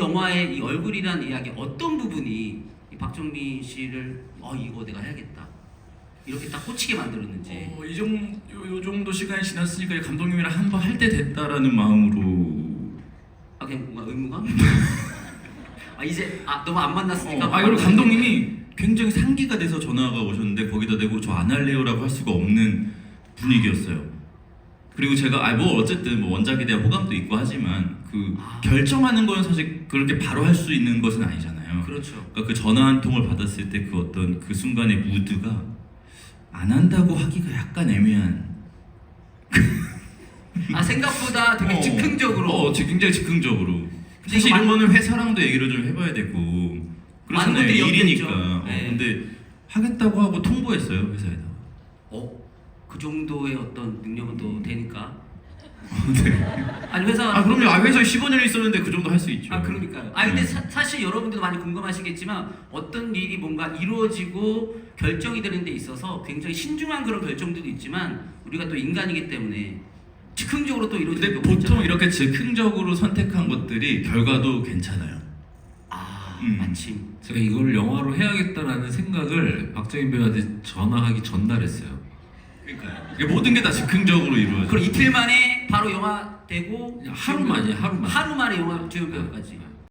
영화의 이 얼굴이란 이야기 어떤 부분이 이 박정민 씨를 어 이거 내가 해야겠다 이렇게 딱 꽂히게 만들었는지 어, 이 정도 요, 요 정도 시간이 지났으니까 감독님이랑 한 번 할 때 됐다라는 마음으로 아 그냥 뭔가 의무감? 아 이제 아 너무 안 만났으니까 어, 아 그리고 감독님이 굉장히 상기가 돼서 전화가 오셨는데 거기다 대고 저 안 할래요라고 할 수가 없는 분위기였어요. 그리고 제가 아 뭐 어쨌든 뭐 원작에 대한 호감도 있고 하지만 그 아. 결정하는 건 사실 그렇게 바로 할 수 있는 것은 아니잖아요. 그렇죠 그러니까 그 전화 한 통을 받았을 때 그 어떤 그 순간의 무드가 안 한다고 하기가 약간 애매한. 아 생각보다 되게 어, 즉흥적으로 어, 지- 굉장히 즉흥적으로. 사실 이거 이런 거는 회사랑도 얘기를 좀 해봐야 되고 많은 그렇잖아요. 분들이 일이니까. 엮여 있죠. 어, 네. 근데 하겠다고 하고 통보했어요 회사에다. 어? 그 정도의 어떤 능력은 또 되니까 네. 아니 회사 아 그럼요. 아 회사에 15년 있었는데 그 정도 할 수 있죠. 아 그러니까요. 아 근데 네. 사, 사실 여러분들도 많이 궁금하시겠지만 어떤 일이 뭔가 이루어지고 결정이 되는 데 있어서 굉장히 신중한 그런 결정들도 있지만 우리가 또 인간이기 때문에 즉흥적으로 또 이루어지는 근데 경우도 보통 있잖아요. 이렇게 즉흥적으로 선택한 것들이 결과도 괜찮아요. 아 음. 마침 제가 이걸 영화로 해야겠다라는 생각을 박정희 배우한테 전화하기 전날 했어요. 그러니까요. 이게 모든 게 다 즉흥적으로 이루어져. 그럼 이틀 만에 바로 영화 되고 하루 만이야, 하루 만. 하루 만에 영화 주연 배우까지